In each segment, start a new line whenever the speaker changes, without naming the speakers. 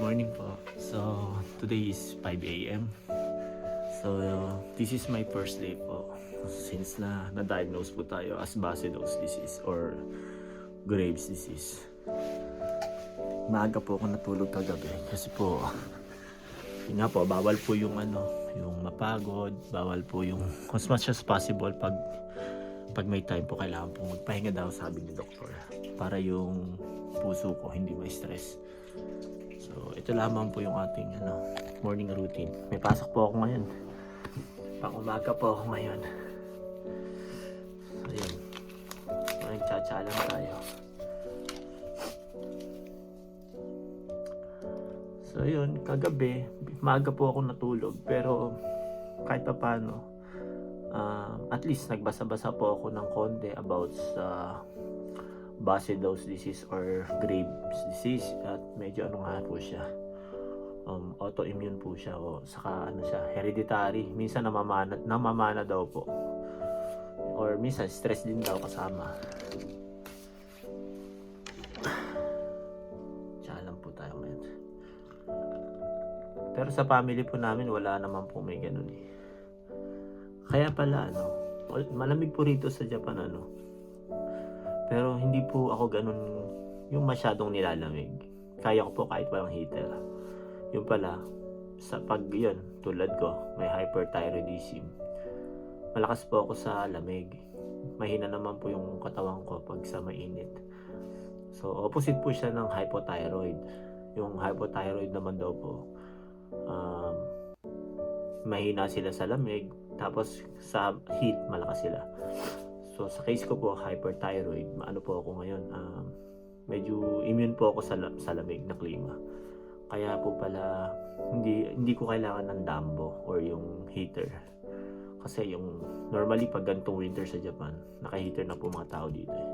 morning po. So, today is 5 a.m. So, this is my first day po. Since na na-diagnose po tayo as Basedow's disease or Graves disease. Maaga po ako natulog kagabi kasi po yun nga po, bawal po yung ano, yung mapagod, bawal po yung as much as possible pag pag may time po kailangan po magpahinga daw sabi ni doktor para yung puso ko hindi ma-stress. So, ito lamang po yung ating ano, morning routine. May pasok po ako ngayon. Pang umaga po ako ngayon. So, yun. Magtsatsa lang tayo. So, yun. Kagabi, maaga po ako natulog. Pero, kahit pa paano, um, at least nagbasa-basa po ako ng konti about sa Basedow's disease or Graves disease at medyo ano nga po siya um, autoimmune po siya o saka ano siya hereditary. Minsan namamana, namamana daw po. Or minsan stress din daw kasama. Tsaka lang po tayo ngayon. Pero sa family po namin wala naman po may ganun eh. Kaya pala ano malamig po rito sa Japan ano pero hindi po ako ganun yung masyadong nilalamig. Kaya ko po kahit walang heater. Yung pala, sa pag yun, tulad ko, may hyperthyroidism. Malakas po ako sa lamig. Mahina naman po yung katawan ko pag sa mainit. So, opposite po siya ng hypothyroid. Yung hypothyroid naman daw po, um, mahina sila sa lamig, tapos sa heat, malakas sila. So sa case ko po hyperthyroid, maano po ako ngayon, um, medyo immune po ako sa, sa lamig na klima. Kaya po pala hindi hindi ko kailangan ng dambo or yung heater. Kasi yung normally pag ganitong winter sa Japan, naka-heater na po mga tao dito eh.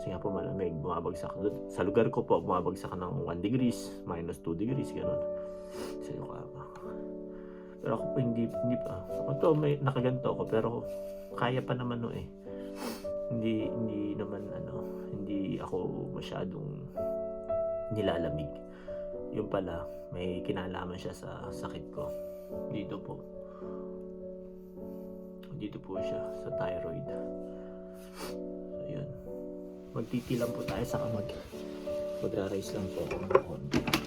Kasi nga po malamig, bumabagsak. Sa lugar ko po, bumabagsak ng 1 degrees, minus 2 degrees, gano'n. Sa Yokohama. Pero ako po hindi, hindi pa. Ako to, may nakaganto ako, pero kaya pa naman no eh hindi hindi naman ano hindi ako masyadong nilalamig. Yung pala may kinalaman siya sa sakit ko. Dito po. Dito po siya sa thyroid. So yun. Magtitilang po tayo sa kamag. Magra-raise lang po ako ng konti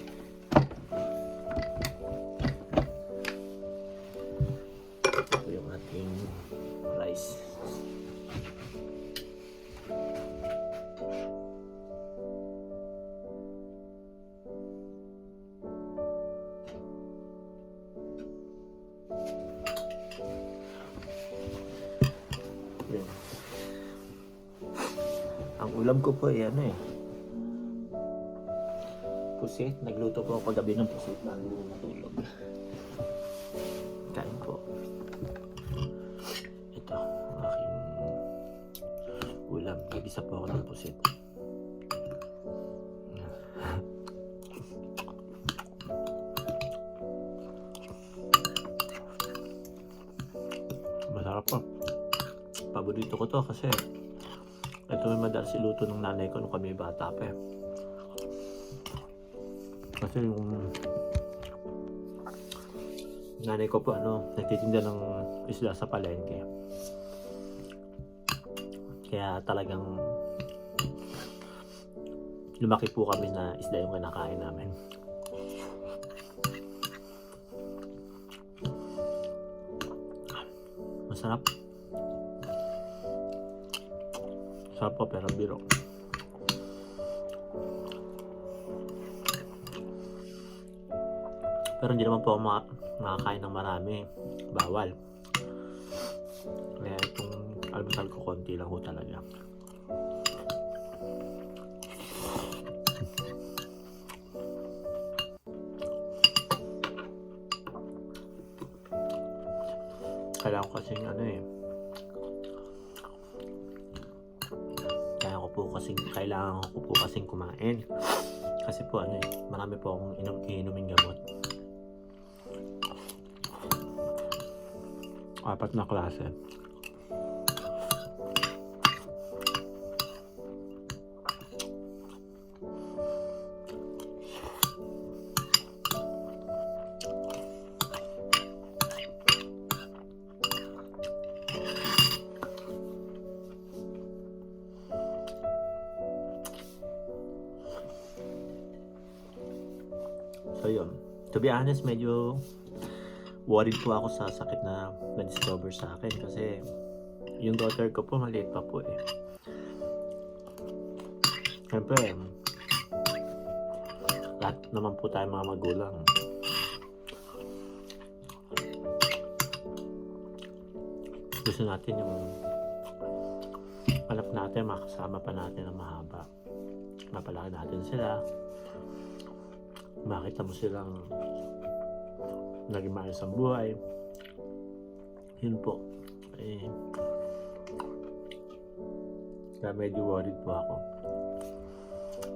ulam ko po ay ano eh. Pusit. Nagluto po ako kagabi ng pusit bago matulog. Kain po. Ito, aking ulam. Nag-isa po ako ng pusit. Masarap po paborito ko to kasi madalas iluto ng nanay ko nung kami bata pa eh. Kasi yung nanay ko po ano, nagtitinda ng isla sa palengke. Kaya talagang lumaki po kami na isda yung kinakain namin. Masarap. Sarap po pero biro. Pero hindi naman po ako ma- makakain ng marami. Bawal. Kaya itong almusal ko konti lang ho talaga. Kailangan ko kasing ano eh, po kasing kailangan ko po kasing kumain. Kasi po ano eh marami po akong inom iinumin gamot. Apat na klase So yun. To be honest, medyo worried po ako sa sakit na na-discover sa akin kasi yung daughter ko po maliit pa po eh. Siyempre, lahat naman po tayo mga magulang. Gusto natin yung anak natin, makasama pa natin ng mahaba. Mapalaki natin sila. Makita mo silang naging maayos ang buhay. Yun po. Eh, kaya medyo worried po ako.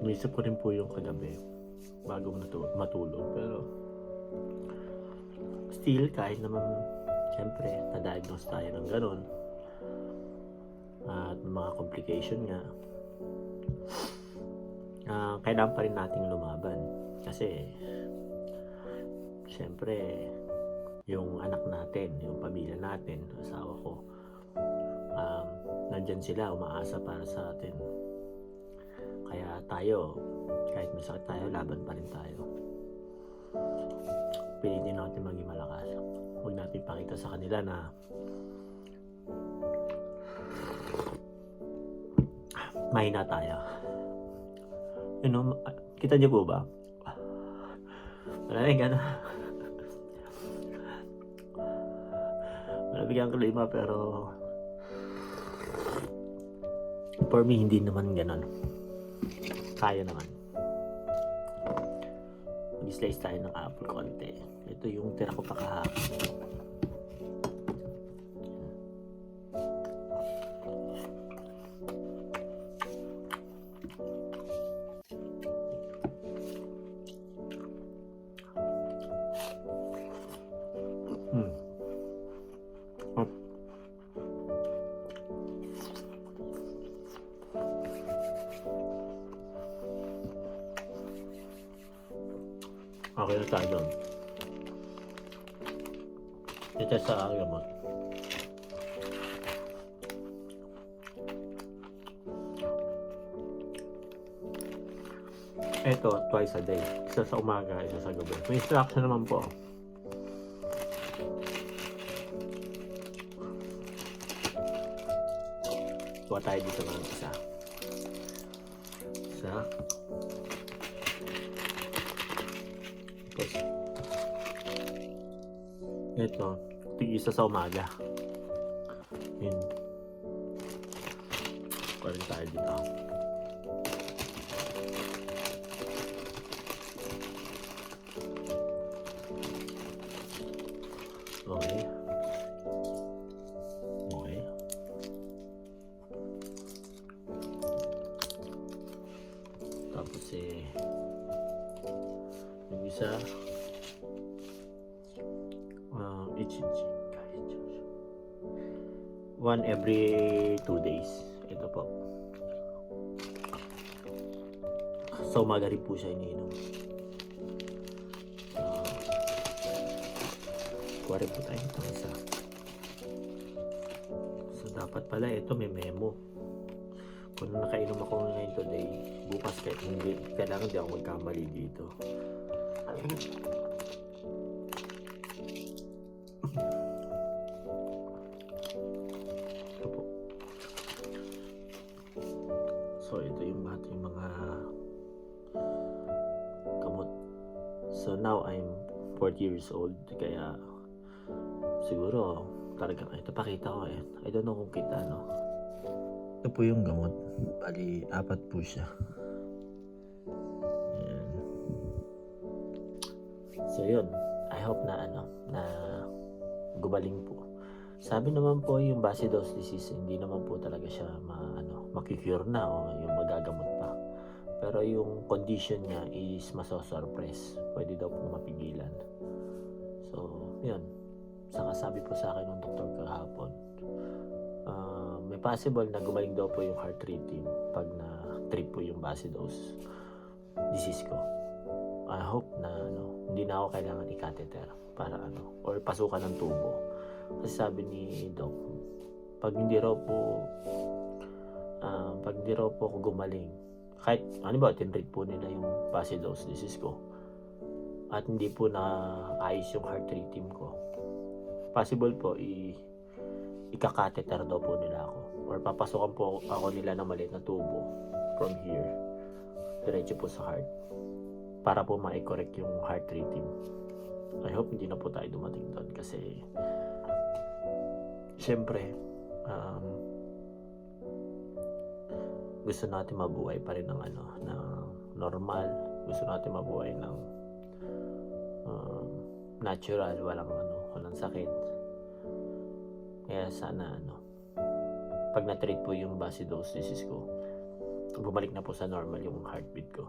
Inisip ko rin po yung kagabi bago matu- matulog. Pero still, kahit naman siyempre, na-diagnose tayo ng ganun at mga complication nga ah kailangan pa rin nating lumaban kasi siyempre yung anak natin, yung pamilya natin, asawa ko um, nandyan sila, umaasa para sa atin kaya tayo kahit may sakit tayo, laban pa rin tayo pilitin natin maging malakas huwag natin pakita sa kanila na mahina tayo. You know, kita niyo po ba? Malamig ano? Malamig ang klima pero for me hindi naman ganon. Kaya naman. Mag-slice tayo ng apple konti. Ito yung tira ko pa kahapon. Okay na tayo doon. Ito sa gamot. Ito, twice a day. Isa sa umaga, isa sa gabi. May instruction naman po. Kuha tayo dito ng. Isa. Ito, tig isa sa umaga. Yun. Kuha rin tayo dito. One every two days. Ito po. Sa umaga rin po siya iniinom. Uh, kuha rin po tayo itong isa. So, dapat pala ito may memo kung nakainom ako ngayon today, bukas kahit hindi, kailangan di ako magkamali dito. Ito 40 years old, kaya siguro talagang ito pakita ko eh. I don't know kung kita, no? Ito po yung gamot. Bali, apat po siya. Ayan. So yun, I hope na ano, na gumaling po. Sabi naman po yung Basidos disease, hindi naman po talaga siya ma, ano, makikure na o yung magagamot pa. Pero yung condition niya is masosurpress. Pwede daw pong mapigilan. So, yun. Saka sabi po sa akin ng doktor kahapon, ah, may possible na gumaling daw po yung heart rhythm pag na-trip po yung Basidos disease ko. I hope na ano, hindi na ako kailangan i-catheter para ano, or pasukan ng tubo. Kasi sabi ni Doc, pag hindi raw po ah, pag hindi raw po ako gumaling, kahit ano ba, tinrate po nila yung Basidos disease ko, at hindi po na ayos yung heart rhythm ko. Possible po i ikakateter daw po nila ako or papasukan po ako nila ng maliit na tubo from here diretso po sa heart para po ma-correct yung heart rhythm. I hope hindi na po tayo dumating doon kasi syempre um, gusto natin mabuhay pa rin ng ano ng normal gusto natin mabuhay ng um, natural walang ano walang sakit. Kaya sana ano pag na-treat po yung basidosis ko bumalik na po sa normal yung heartbeat ko.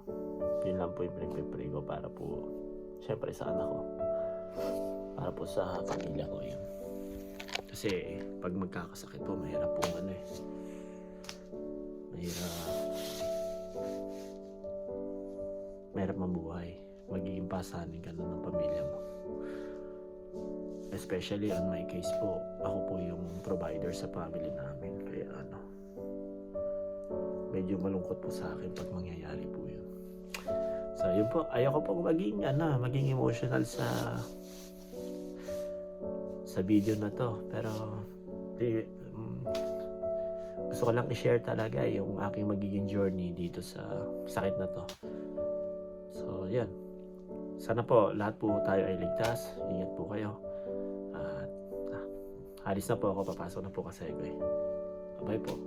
Yun lang po yung pinagpipray ko para po syempre sa anak ko. Para po sa pamilya ko yun. Kasi pag magkakasakit po mahirap po ano eh. Mahirap. Mahirap mabuhay magiging pasanin ka na ng pamilya mo. Especially on my case po ako po yung provider sa family namin. Kaya ano medyo malungkot po sa akin pag mangyayari po yun. So yun po. Ayoko po maging ano maging emotional sa sa video na to. Pero di, mm, gusto ko lang i-share talaga yung aking magiging journey dito sa sakit na to. So yan sana po lahat po tayo ay ligtas. Ingat po kayo. At ah, alis na po ako. Papasok na po kasi bye po